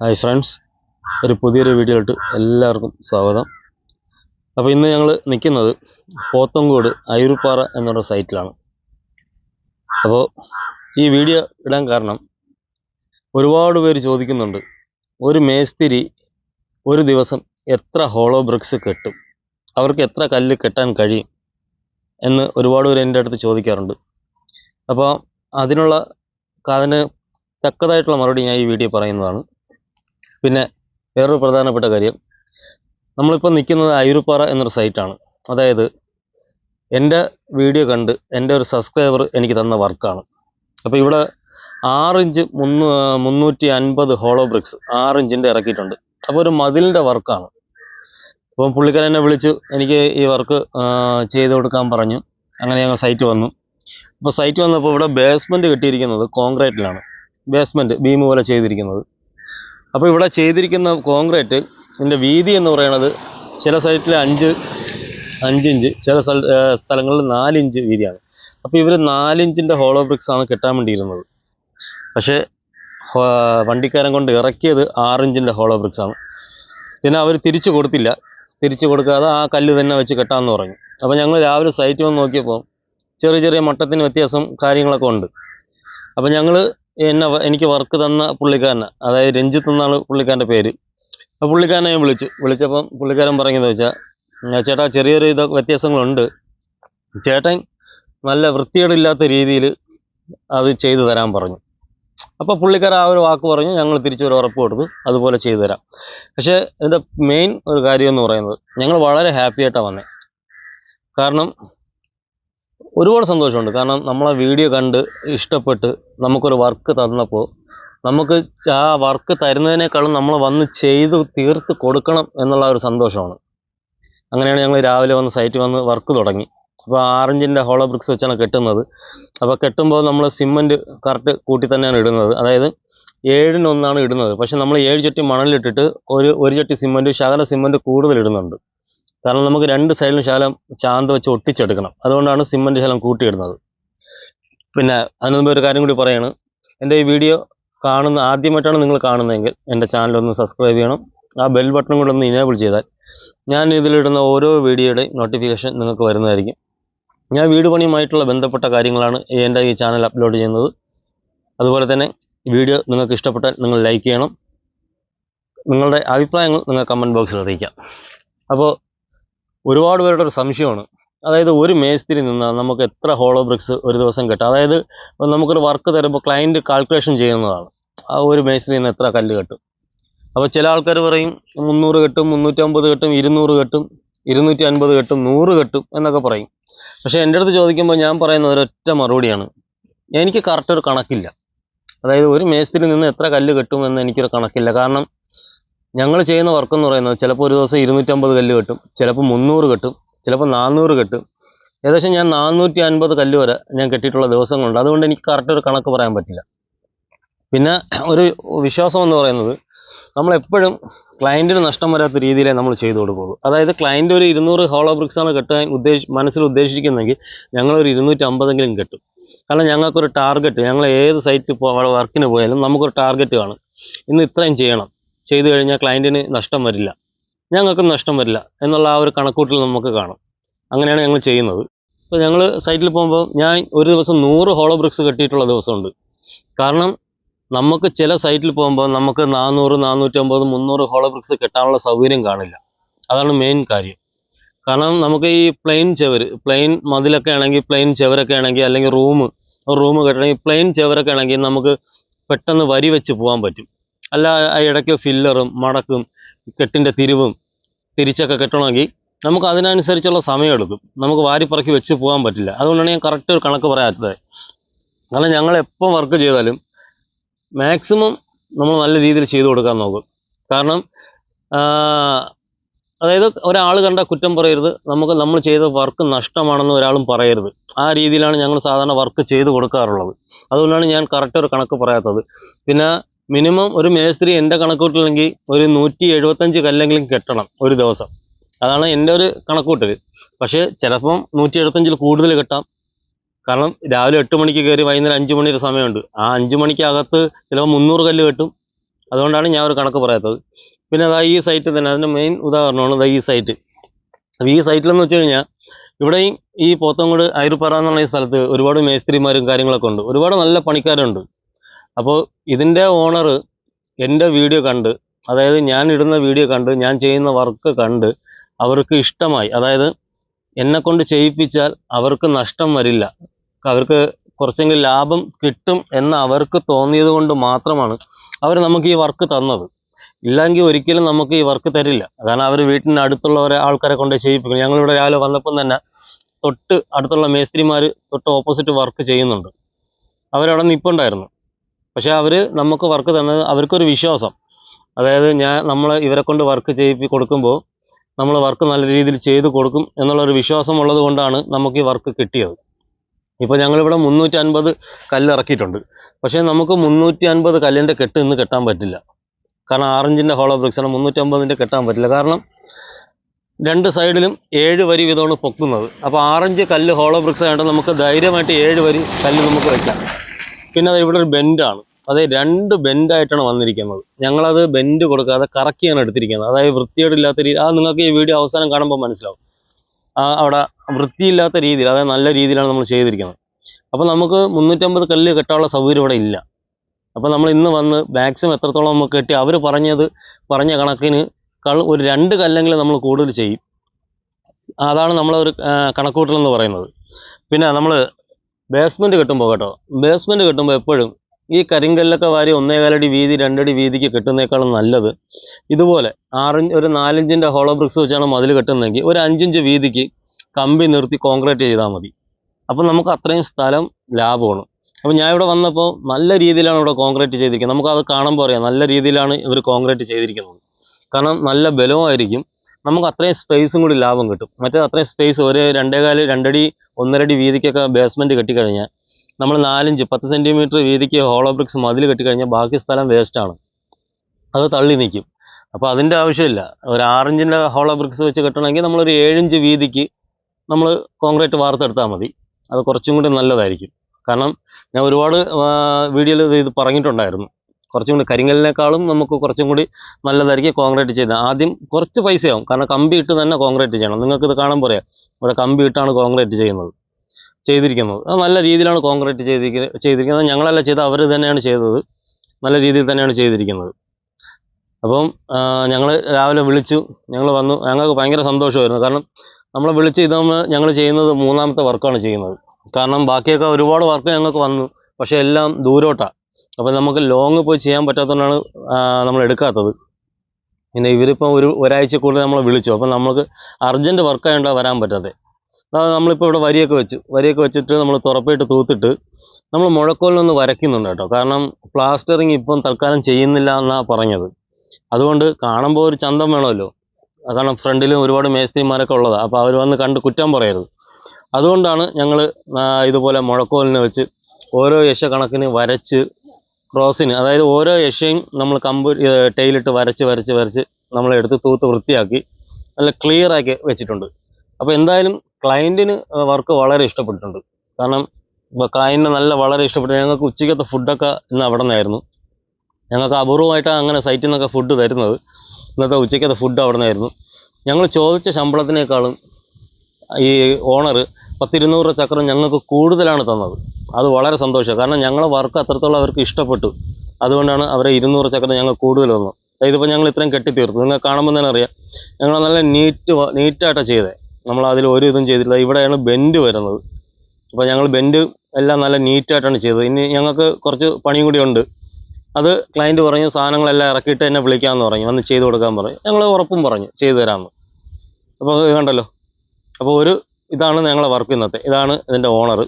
Hi friends ഒരു പുതിയൊരു വീഡിയോയിലോട്ട് എല്ലാവർക്കും സ്വാഗതം. അപ്പോൾ ഇന്ന് ഞങ്ങൾ നിൽക്കുന്നത് പോത്തങ്കോട് അയൂർപ്പാറ എന്നുള്ള സൈറ്റിലാണ്. അപ്പോൾ ഈ വീഡിയോ ഇടാൻ കാരണം ഒരുപാട് പേര് ചോദിക്കുന്നുണ്ട് ഒരു മേസ്തിരി ഒരു ദിവസം എത്ര ഹോളോ ബ്രിക്സ് കെട്ടും? അവർക്ക് എത്ര കല്ല് കെട്ടാൻ കഴിയും? എന്ന് ഒരുപാട് പേര് എന്റെ അടുത്ത് ചോദിക്കാറുണ്ട്. അപ്പോൾ അതിനുള്ള അതിന് തക്കതായിട്ടുള്ള മറുപടി ഞാൻ ഈ വീഡിയോ പറയുന്നതാണ്. പിന്നെ വേറൊരു പ്രധാനപ്പെട്ട കാര്യം നമ്മളിപ്പോൾ നിൽക്കുന്നത് അയൂർപ്പാറ എന്നൊരു സൈറ്റാണ് അതായത് എന്റെ വീഡിയോ കണ്ട് എന്റെ ഒരു സബ്സ്ക്രൈബർ എനിക്ക് തന്ന വർക്കാണ് അപ്പോൾ ഇവിടെ ആറിഞ്ച് മുന്നൂ മുന്നൂറ്റി അൻപത് ഹോളോ ബ്രിക്സ് ആറിഞ്ചിന്റെ ഇറക്കിയിട്ടുണ്ട്. അപ്പോൾ ഒരു മതിലിന്റെ വർക്കാണ് അപ്പം പുള്ളിക്കാരൻ എന്നെ വിളിച്ചു എനിക്ക് ഈ വർക്ക് ചെയ്ത് കൊടുക്കാൻ പറഞ്ഞു. അങ്ങനെ ഞങ്ങൾ സൈറ്റ് വന്നു. അപ്പോൾ സൈറ്റ് വന്നപ്പോൾ ഇവിടെ ബേസ്മെന്റ് കെട്ടിയിരിക്കുന്നത് കോൺക്രീറ്റിലാണ് ബേസ്മെന്റ് ബീം പോലെ ചെയ്തിരിക്കുന്നത്. അപ്പോൾ ഇവിടെ ചെയ്തിരിക്കുന്ന കോൺക്രീറ്റ് ഇതിന്റെ വീതി എന്ന് പറയുന്നത് ചില സൈറ്റിൽ അഞ്ച് അഞ്ചിഞ്ച് ചില സ്ഥല സ്ഥലങ്ങളിൽ നാലിഞ്ച് വീതിയാണ്. അപ്പോൾ ഇവർ നാലിഞ്ചിന്റെ ഹോളോ ബ്രിക്സ് ആണ് കെട്ടാൻ വേണ്ടിയിരുന്നത്. പക്ഷേ വണ്ടിക്കാരൻ കൊണ്ട് ഇറക്കിയത് ആറിഞ്ചിന്റെ ഹോളോ ബ്രിക്സ് ആണ്. പിന്നെ അവർ തിരിച്ചു കൊടുത്തില്ല. തിരിച്ചു കൊടുക്കാതെ ആ കല്ല് തന്നെ വെച്ച് കെട്ടാമെന്ന് പറഞ്ഞു. അപ്പോൾ ഞങ്ങൾ രാവിലെ സൈറ്റ് വന്ന് നോക്കിയപ്പോൾ ചെറിയ ചെറിയ മട്ടത്തിന് വ്യത്യാസം കാര്യങ്ങളൊക്കെ ഉണ്ട്. അപ്പോൾ ഞങ്ങൾ എന്നെ എനിക്ക് വർക്ക് തന്ന പുള്ളിക്കാരനെ. അതായത് രഞ്ജിത്ത് എന്നാണ് പുള്ളിക്കാരന്റെ പേര്. അപ്പോൾ പുള്ളിക്കാരനെ ഞാൻ വിളിച്ചു. വിളിച്ചപ്പം പുള്ളിക്കാരൻ പറയുന്നത് വെച്ചാൽ "ആ, ചേട്ടാ ചെറിയൊരു ഇത് വ്യത്യാസങ്ങളുണ്ട്. ചേട്ടൻ നല്ല വൃത്തികേടില്ലാത്ത രീതിയിൽ അത് ചെയ്തു തരാൻ പറഞ്ഞു. അപ്പോൾ പുള്ളിക്കാരൻ ആ ഒരു വാക്ക് പറഞ്ഞു. ഞങ്ങൾ തിരിച്ചൊരു ഉറപ്പ് കൊടുത്തു. അതുപോലെ ചെയ്തു തരാം. പക്ഷേ ഇതിന്റെ മെയിൻ ഒരു കാര്യം എന്ന് പറയുന്നത് ഞങ്ങൾ വളരെ ഹാപ്പി ആയിട്ടാണ് വന്നത് കാരണം ഒരുപാട് സന്തോഷമുണ്ട്. കാരണം നമ്മളെ വീഡിയോ കണ്ട് ഇഷ്ടപ്പെട്ട് നമുക്കൊരു വർക്ക് തന്നപ്പോൾ നമുക്ക് ആ വർക്ക് തരുന്നതിനേക്കാളും നമ്മൾ വന്ന് ചെയ്ത് തീർത്ത് കൊടുക്കണം എന്നുള്ള ഒരു സന്തോഷമാണ്. അങ്ങനെയാണ് ഞങ്ങൾ രാവിലെ വന്ന് സൈറ്റ് വന്ന് വർക്ക് തുടങ്ങി. അപ്പോൾ ആറിഞ്ചിന്റെ ഹോളോ ബ്രിക്സ് വെച്ചാണ് കെട്ടുന്നത്. അപ്പോൾ കെട്ടുമ്പോൾ നമ്മൾ സിമന്റ് കറക്റ്റ് കൂട്ടി തന്നെയാണ് ഇടുന്നത്. അതായത് ഏഴിനൊന്നാണ് ഇടുന്നത്. പക്ഷെ നമ്മൾ ഏഴ് ചട്ടി മണലിട്ടിട്ട് ഒരു ഒരു ചട്ടി സിമന്റ് ശകല സിമന്റ് കൂടുതൽ ഇടുന്നുണ്ട്. കാരണം നമുക്ക് രണ്ട് സൈഡിലും ശകലം ചാന്ത് വെച്ച് ഒട്ടിച്ചെടുക്കണം. അതുകൊണ്ടാണ് സിമന്റ് ശകലം കൂട്ടിയിടുന്നത്. പിന്നെ അതിന് മുമ്പ് ഒരു കാര്യം കൂടി പറയാണ്. എന്റെ ഈ വീഡിയോ കാണുന്ന ആദ്യമായിട്ടാണ് നിങ്ങൾ കാണുന്നതെങ്കിൽ എന്റെ ചാനൽ ഒന്ന് സബ്സ്ക്രൈബ് ചെയ്യണം. ആ ബെൽ ബട്ടൺ കൂടെ ഒന്ന് ഇനേബിൾ ചെയ്താൽ ഞാൻ ഇതിലിടുന്ന ഓരോ വീഡിയോയുടെയും നോട്ടിഫിക്കേഷൻ നിങ്ങൾക്ക് വരുന്നതായിരിക്കും. ഞാൻ വീട് പണിയുമായിട്ടുള്ള ബന്ധപ്പെട്ട കാര്യങ്ങളാണ് എന്റെ ഈ ചാനൽ അപ്ലോഡ് ചെയ്യുന്നത്. അതുപോലെ തന്നെ വീഡിയോ നിങ്ങൾക്ക് ഇഷ്ടപ്പെട്ടാൽ നിങ്ങൾ ലൈക്ക് ചെയ്യണം. നിങ്ങളുടെ അഭിപ്രായങ്ങൾ നിങ്ങൾ കമന്റ് ബോക്സിൽ അറിയിക്കാം. അപ്പോൾ ഒരുപാട് പേരുടെ ഒരു സംശയമാണ്. അതായത് ഒരു മേസ്തിരി നിന്നാൽ നമുക്ക് എത്ര ഹോളോ ബ്രിക്സ് ഒരു ദിവസം കിട്ടും? അതായത് നമുക്കൊരു വർക്ക് തരുമ്പോൾ ക്ലയന്റ് കാൽക്കുലേഷൻ ചെയ്യുന്നതാണ്. ആ ഒരു മേസ്തിരി നിന്ന് എത്ര കല്ല് കെട്ടും? അപ്പോൾ ചില ആൾക്കാർ പറയും മുന്നൂറ് കെട്ടും മുന്നൂറ്റമ്പത് കെട്ടും ഇരുന്നൂറ് കെട്ടും ഇരുന്നൂറ്റി അൻപത് കെട്ടും നൂറ് കെട്ടും എന്നൊക്കെ പറയും. പക്ഷേ എന്റെ അടുത്ത് ചോദിക്കുമ്പോൾ ഞാൻ പറയുന്ന ഒരൊറ്റ മറുപടിയാണ്. എനിക്ക് കറക്റ്റ് ഒരു കണക്കില്ല. അതായത് ഒരു മേസ്തിരി നിന്ന് എത്ര കല്ല് കെട്ടും എന്ന് എനിക്കൊരു കണക്കില്ല. കാരണം ഞങ്ങൾ ചെയ്യുന്ന വർക്ക് എന്ന് പറയുന്നത് ചിലപ്പോൾ ഒരു ദിവസം ഇരുന്നൂറ്റമ്പത് കല്ല് കെട്ടും ചിലപ്പോൾ മുന്നൂറ് കെട്ടും ചിലപ്പോൾ നാനൂറ് കെട്ടും. ഏകദേശം ഞാൻ നാനൂറ്റി അൻപത് കല്ല് വരെ ഞാൻ കെട്ടിയിട്ടുള്ള ദിവസങ്ങളുണ്ട്. അതുകൊണ്ട് എനിക്ക് കറക്റ്റ് ഒരു കണക്ക് പറയാൻ പറ്റില്ല. പിന്നെ ഒരു വിശ്വാസം എന്ന് പറയുന്നത് നമ്മളെപ്പോഴും ക്ലയന്റിന് നഷ്ടം വരാത്ത രീതിയിലേ നമ്മൾ ചെയ്തു കൊടുക്കുള്ളൂ. അതായത് ക്ലയന്റ് ഒരു ഇരുന്നൂറ് ഹോളോ ബ്രിക്സാണ് കെട്ടാൻ ഉദ്ദേശി മനസ്സിൽ ഉദ്ദേശിക്കുന്നെങ്കിൽ ഞങ്ങളൊരു ഇരുന്നൂറ്റി അമ്പതെങ്കിലും കെട്ടും. കാരണം ഞങ്ങൾക്കൊരു ടാർഗറ്റ് ഞങ്ങൾ ഏത് സൈറ്റിൽ പോ വർക്കിന് പോയാലും നമുക്കൊരു ടാർഗറ്റ് കാണും. ഇന്ന് ഇത്രയും ചെയ്യണം. ചെയ്തു കഴിഞ്ഞാൽ ക്ലയന്റിന് നഷ്ടം വരില്ല. ഞങ്ങൾക്കും നഷ്ടം വരില്ല എന്നുള്ള ആ ഒരു കണക്കൂട്ടിൽ നമുക്ക് കാണും. അങ്ങനെയാണ് ഞങ്ങൾ ചെയ്യുന്നത്. അപ്പോൾ ഞങ്ങൾ സൈറ്റിൽ പോകുമ്പോൾ ഞാൻ ഒരു ദിവസം നൂറ് ഹോളോ ബ്രിക്സ് കെട്ടിയിട്ടുള്ള ദിവസമുണ്ട്. കാരണം നമുക്ക് ചില സൈറ്റിൽ പോകുമ്പോൾ നമുക്ക് നാനൂറ് നാനൂറ്റമ്പത് മുന്നൂറ് ഹോളോ ബ്രിക്സ് കെട്ടാനുള്ള സൗകര്യം കാണില്ല. അതാണ് മെയിൻ കാര്യം. കാരണം നമുക്ക് ഈ പ്ലെയിൻ ചെവര് പ്ലെയിൻ മതിലൊക്കെ ആണെങ്കിൽ പ്ലെയിൻ ചെവരൊക്കെ ആണെങ്കിൽ അല്ലെങ്കിൽ റൂം റൂം കെട്ടണമെങ്കിൽ പ്ലെയിൻ ചെവരൊക്കെ ആണെങ്കിൽ നമുക്ക് പെട്ടെന്ന് വരി വെച്ച് പോകാൻ പറ്റും. അല്ല ഇടയ്ക്ക് ഫില്ലറും മടക്കും കെട്ടിന്റെ തിരിവും തിരിച്ചൊക്കെ കെട്ടണമെങ്കിൽ നമുക്ക് അതിനനുസരിച്ചുള്ള സമയം എടുക്കും. നമുക്ക് വാരിപ്പറക്കി വെച്ച് പോകാൻ പറ്റില്ല. അതുകൊണ്ടാണ് ഞാൻ കറക്റ്റ് ഒരു കണക്ക് പറയാത്തത്. കാരണം ഞങ്ങൾ എപ്പം വർക്ക് ചെയ്താലും മാക്സിമം നമ്മൾ നല്ല രീതിയിൽ ചെയ്തു കൊടുക്കാൻ നോക്കും. കാരണം അതായത് ഒരാൾ കണ്ട കുറ്റം പറയരുത്. നമുക്ക് നമ്മൾ ചെയ്ത വർക്ക് നഷ്ടമാണെന്ന് ഒരാളും പറയരുത്. ആ രീതിയിലാണ് ഞങ്ങൾ സാധാരണ വർക്ക് ചെയ്ത് കൊടുക്കാറുള്ളത്. അതുകൊണ്ടാണ് ഞാൻ കറക്റ്റ് ഒരു കണക്ക് പറയാത്തത്. പിന്നെ മിനിമം ഒരു മേസ്ത്രി എന്റെ കണക്കൂട്ടിലെങ്കിൽ ഒരു നൂറ്റി എഴുപത്തഞ്ച് കല്ലെങ്കിലും കെട്ടണം ഒരു ദിവസം. അതാണ് എന്റെ ഒരു കണക്കൂട്ടൽ പക്ഷേ ചിലപ്പം നൂറ്റി എഴുപത്തഞ്ചിൽ കൂടുതൽ കെട്ടാം. കാരണം രാവിലെ എട്ട് മണിക്ക് കയറി വൈകുന്നേരം അഞ്ച് മണി വരെ സമയമുണ്ട്. ആ അഞ്ച് മണിക്കകത്ത് ചിലപ്പോൾ മുന്നൂറ് കല്ല് കെട്ടും. അതുകൊണ്ടാണ് ഞാൻ ഒരു കണക്ക് പറയാത്തത്. പിന്നെ അതാ ഈ സൈറ്റ് തന്നെ. അതിന്റെ മെയിൻ ഉദാഹരണമാണ് ഈ സൈറ്റ്. അപ്പോൾ ഈ സൈറ്റിലെന്ന് വെച്ച് കഴിഞ്ഞാൽ ഇവിടെയും ഈ പോത്തങ്കോട് അയർപ്പാറ എന്നുള്ള ഈ സ്ഥലത്ത് ഒരുപാട് മേസ്ത്രിമാരും കാര്യങ്ങളൊക്കെ ഉണ്ട്. ഒരുപാട് നല്ല പണിക്കാരുണ്ട്. അപ്പോൾ ഇതിന്റെ ഓണർ എന്റെ വീഡിയോ കണ്ട് അതായത് ഞാൻ ഇടുന്ന വീഡിയോ കണ്ട് ഞാൻ ചെയ്യുന്ന വർക്ക് കണ്ട് അവർക്ക് ഇഷ്ടമായി. അതായത് എന്നെ കൊണ്ട് ചെയ്യിപ്പിച്ചാൽ അവർക്ക് നഷ്ടം വരില്ല. അവർക്ക് കുറച്ചെങ്കിലും ലാഭം കിട്ടും എന്ന് അവർക്ക് തോന്നിയത് കൊണ്ട് മാത്രമാണ് അവർ നമുക്ക് ഈ വർക്ക് തന്നത്. ഇല്ലെങ്കിൽ ഒരിക്കലും നമുക്ക് ഈ വർക്ക് തരില്ല. കാരണം അവർ വീട്ടിന്റെ അടുത്തുള്ളവരെ ആൾക്കാരെ കൊണ്ട് ചെയ്യിപ്പിക്കും ഞങ്ങളിവിടെ രാവിലെ വന്നപ്പം തന്നെ തൊട്ട് അടുത്തുള്ള മേസ്ത്രിമാർ തൊട്ട് ഓപ്പോസിറ്റ് വർക്ക് ചെയ്യുന്നുണ്ട്. അവരവിടെ നിൽപ്പുണ്ടായിരുന്നു പക്ഷെ അവർ നമുക്ക് വർക്ക് തന്നത് അവർക്കൊരു വിശ്വാസം. അതായത് ഞാൻ നമ്മൾ ഇവരെ കൊണ്ട് വർക്ക് ചെയ്യിപ്പി കൊടുക്കുമ്പോൾ നമ്മൾ വർക്ക് നല്ല രീതിയിൽ ചെയ്ത് കൊടുക്കും എന്നുള്ളൊരു വിശ്വാസം ഉള്ളത് കൊണ്ടാണ് നമുക്ക് ഈ വർക്ക് കിട്ടിയത്. ഇപ്പോൾ ഞങ്ങളിവിടെ മുന്നൂറ്റി അൻപത് കല്ല് ഇറക്കിയിട്ടുണ്ട്. പക്ഷേ നമുക്ക് മുന്നൂറ്റി അൻപത് കല്ലിന്റെ കെട്ട് ഇന്ന് കെട്ടാൻ പറ്റില്ല. കാരണം ആറഞ്ചിന്റെ ഹോളോ ബ്രിക്സാണ് മുന്നൂറ്റി അമ്പതിന്റെ കെട്ടാൻ പറ്റില്ല. കാരണം രണ്ട് സൈഡിലും ഏഴ് വരി വീതമാണ് പൊക്കുന്നത്. അപ്പോൾ ആറഞ്ച് കല്ല് ഹോളോ ബ്രിക്സ് ആയതുകൊണ്ട് നമുക്ക് ധൈര്യമായിട്ട് ഏഴ് വരി കല്ല് നമുക്ക് വയ്ക്കാം പിന്നെ അത് ഇവിടെ ഒരു ബെൻഡാണ് അതെ രണ്ട് ബെൻഡായിട്ടാണ് വന്നിരിക്കുന്നത്. ഞങ്ങളത് ബെൻഡ് കൊടുക്കാതെ കറക്കിയാണ് എടുത്തിരിക്കുന്നത്. അതായത് വൃത്തിയോടില്ലാത്ത രീതി അത് നിങ്ങൾക്ക് ഈ വീഡിയോ അവസാനം കാണുമ്പോൾ മനസ്സിലാവും. അവിടെ വൃത്തിയില്ലാത്ത രീതിയിൽ അതായത് നല്ല രീതിയിലാണ് നമ്മൾ ചെയ്തിരിക്കുന്നത്. അപ്പോൾ നമുക്ക് മുന്നൂറ്റമ്പത് കല്ല് കെട്ടാനുള്ള സൗകര്യം ഇവിടെ ഇല്ല. അപ്പോൾ നമ്മൾ ഇന്ന് വന്ന് മാക്സിമം എത്രത്തോളം നമുക്ക് കെട്ടി അവർ പറഞ്ഞത് പറഞ്ഞ കണക്കിന് ഒരു രണ്ട് കല്ലെങ്കിലും നമ്മൾ കൂടുതൽ ചെയ്യും. അതാണ് നമ്മളൊരു ആ, കണക്കുകൂട്ടൽ എന്ന് പറയുന്നത്. പിന്നെ നമ്മൾ ബേസ്മെന്റ് കെട്ടുമ്പോൾ കേട്ടോ ബേസ്മെന്റ് കെട്ടുമ്പോൾ എപ്പോഴും ഈ കരിങ്കല്ലൊക്കെ വാരി ഒന്നേകാലടി വീതി രണ്ടടി വീതിക്ക് കെട്ടുന്നേക്കാളും നല്ലത്. ഇതുപോലെ ആറിഞ്ച് ഒരു നാലിഞ്ചിന്റെ ഹോളോ ബ്രിക്സ് വെച്ചാണ് മതിൽ കെട്ടുന്നതെങ്കിൽ ഒരു അഞ്ചിഞ്ച് വീതിക്ക് കമ്പി നിർത്തി കോൺക്രീറ്റ് ചെയ്താൽ മതി. അപ്പം നമുക്ക് അത്രയും സ്ഥലം ലാഭമാണ്. അപ്പോൾ ഞാൻ ഇവിടെ വന്നപ്പോൾ നല്ല രീതിയിലാണ് ഇവിടെ കോൺക്രീറ്റ് ചെയ്തിരിക്കുന്നത്. നമുക്കത് കാണുമ്പോൾ അറിയാം നല്ല രീതിയിലാണ് ഇവർ കോൺക്രീറ്റ് ചെയ്തിരിക്കുന്നത്. കാരണം നല്ല ബലമായിരിക്കും. നമുക്ക് അത്രയും സ്പേസും കൂടി ലാഭം കിട്ടും. മറ്റേ അത്രയും സ്പേസ് ഒരു രണ്ടേകാൽ രണ്ടടി ഒന്നരടി വീതിക്കൊക്കെ ബേസ്മെന്റ് കെട്ടിക്കഴിഞ്ഞാൽ നമ്മൾ നാലിഞ്ച് പത്ത് സെന്റിമീറ്റർ വീതിക്ക് ഹോളോ ബ്രിക്സ് മതിൽ കെട്ടിക്കഴിഞ്ഞാൽ ബാക്കി സ്ഥലം വേസ്റ്റാണ് അത് തള്ളി നിൽക്കും അപ്പോൾ അതിന്റെ ആവശ്യമില്ല. ഒരു ആറിഞ്ചിന്റെ ഹോളോ ബ്രിക്സ് വെച്ച് കെട്ടണമെങ്കിൽ നമ്മളൊരു ഏഴിഞ്ച് വീതിക്ക് നമ്മൾ കോൺക്രീറ്റ് വാർത്തെടുത്താൽ മതി. അത് കുറച്ചും കൂടി നല്ലതായിരിക്കും. കാരണം ഞാൻ ഒരുപാട് വീഡിയോയിൽ ഇത് പറഞ്ഞിട്ടുണ്ടായിരുന്നു. കുറച്ചും കൂടി കരിങ്കലിനേക്കാളും നമുക്ക് കുറച്ചും കൂടി നല്ലതായിരിക്കും കോൺക്രീറ്റ് ചെയ്യുന്നത് ആദ്യം കുറച്ച് പൈസയാവും. കാരണം കമ്പി ഇട്ട് തന്നെ കോൺക്രീറ്റ് ചെയ്യണം. നിങ്ങൾക്കിത് കാണാൻ പറയാം. ഇവിടെ കമ്പി ഇട്ടാണ് കോൺക്രീറ്റ് ചെയ്യുന്നത്. ചെയ്തിരിക്കുന്നത്. അത് നല്ല രീതിയിലാണ് കോൺക്രീറ്റ് ചെയ്തിരിക്കുന്നത് ചെയ്തിരിക്കുന്നത്. ഞങ്ങളല്ല ചെയ്ത് അവർ തന്നെയാണ് ചെയ്തത്. നല്ല രീതിയിൽ തന്നെയാണ് ചെയ്തിരിക്കുന്നത്. അപ്പം ഞങ്ങൾ രാവിലെ വിളിച്ചു. ഞങ്ങൾ വന്നു. ഞങ്ങൾക്ക് ഭയങ്കര സന്തോഷമായിരുന്നു. കാരണം നമ്മളെ വിളിച്ച് ഇത് ഞങ്ങൾ ചെയ്യുന്നത് മൂന്നാമത്തെ വർക്കാണ് ചെയ്യുന്നത്. കാരണം ബാക്കിയൊക്കെ ഒരുപാട് വർക്ക് ഞങ്ങൾക്ക് വന്നു. പക്ഷേ എല്ലാം ദൂരോട്ടാണ് അപ്പോൾ നമുക്ക് ലോങ് പോയി ചെയ്യാൻ പറ്റാത്തതുകൊണ്ടാണ് നമ്മൾ എടുക്കാത്തത്. പിന്നെ ഇവരിപ്പോൾ ഒരു ഒരാഴ്ച കൂടുതൽ നമ്മളെ വിളിച്ചു. അപ്പം നമുക്ക് അർജന്റ് വർക്കായതുകൊണ്ടാണ് വരാൻ പറ്റാതെ അതായത് നമ്മളിപ്പോൾ ഇവിടെ വരിയൊക്കെ വെച്ചു. വരിയൊക്കെ വെച്ചിട്ട് നമ്മൾ തുറപ്പിട്ട് തൂത്തിട്ട് നമ്മൾ മുഴക്കോലിനൊന്ന് വരയ്ക്കുന്നുണ്ട് കേട്ടോ. കാരണം പ്ലാസ്റ്ററിങ് ഇപ്പം തൽക്കാലം ചെയ്യുന്നില്ല എന്നാണ് പറഞ്ഞത്. അതുകൊണ്ട് കാണുമ്പോൾ ഒരു ചന്തം വേണമല്ലോ. കാരണം ഫ്രണ്ടിലും ഒരുപാട് മേസ്ത്രിമാരൊക്കെ ഉള്ളതാണ് അപ്പോൾ അവർ വന്ന് കണ്ട് കുറ്റം പറയരുത്. അതുകൊണ്ടാണ് ഞങ്ങൾ ഇതുപോലെ മുഴക്കോലിനെ വെച്ച് ഓരോ യശ കണക്കിന് വരച്ച് ക്രോസിന് അതായത് ഓരോ യശയും നമ്മൾ കമ്പ് ടൈലിട്ട് വരച്ച് വരച്ച് വരച്ച് നമ്മളെടുത്ത് തൂത്ത് വൃത്തിയാക്കി നല്ല ക്ലിയറാക്കി വെച്ചിട്ടുണ്ട്. അപ്പോൾ എന്തായാലും ക്ലയന്റിന് വർക്ക് വളരെ ഇഷ്ടപ്പെട്ടിട്ടുണ്ട്. കാരണം ക്ലയന്റിന് നല്ല വളരെ ഇഷ്ടപ്പെട്ടു ഞങ്ങൾക്ക് ഉച്ചയ്ക്കത്തെ ഫുഡൊക്കെ ഇന്ന് അവിടെ നിന്നായിരുന്നു. ഞങ്ങൾക്ക് അപൂർവമായിട്ടാണ് അങ്ങനെ സൈറ്റിൽ നിന്നൊക്കെ ഫുഡ് തരുന്നത്. ഇന്നത്തെ ഉച്ചയ്ക്കത്തെ ഫുഡ് അവിടെ നിന്നായിരുന്നു. ഞങ്ങൾ ചോദിച്ച ശമ്പളത്തിനേക്കാളും ഈ ഓണർ പത്തിരുന്നൂറ് ചക്രം ഞങ്ങൾക്ക് കൂടുതലാണ് തന്നത്. അത് വളരെ സന്തോഷമാണ്. കാരണം ഞങ്ങളെ വർക്ക് അത്രത്തോളം അവർക്ക് ഇഷ്ടപ്പെട്ടു. അതുകൊണ്ടാണ് അവരെ ഇരുന്നൂറ് ചക്രം ഞങ്ങൾ കൂടുതൽ തന്നത്. ഇതിപ്പോൾ ഞങ്ങൾ ഇത്രയും കെട്ടിത്തീർത്തു. നിങ്ങൾ കാണുമ്പോൾ തന്നെ അറിയാം. ഞങ്ങൾ നല്ല നീറ്റ് നീറ്റായിട്ടാണ് ചെയ്തത് നമ്മൾ അതിൽ ഒരു ഇതും ചെയ്തിട്ടില്ല ഇവിടെയാണ് ബെൻഡ് വരുന്നത്. അപ്പോൾ ഞങ്ങൾ ബെൻഡ് എല്ലാം നല്ല നീറ്റായിട്ടാണ് ചെയ്തത്. ഇനി ഞങ്ങൾക്ക് കുറച്ച് പണിയും കൂടി ഉണ്ട്. അത് ക്ലയന്റ് പറഞ്ഞു സാധനങ്ങളെല്ലാം ഇറക്കിയിട്ട് എന്നെ വിളിക്കാമെന്ന് പറഞ്ഞു. വന്ന് ചെയ്ത് കൊടുക്കാൻ പറഞ്ഞു. ഞങ്ങൾ ഉറപ്പും പറഞ്ഞു ചെയ്തു തരാമെന്ന്. അപ്പോൾ ഇത് കണ്ടല്ലോ? അപ്പോൾ ഒരു ഇതാണ് ഞങ്ങളെ വർക്ക് ഇന്നത്തെ. ഇതാണ് ഇതിന്റെ ഓണർ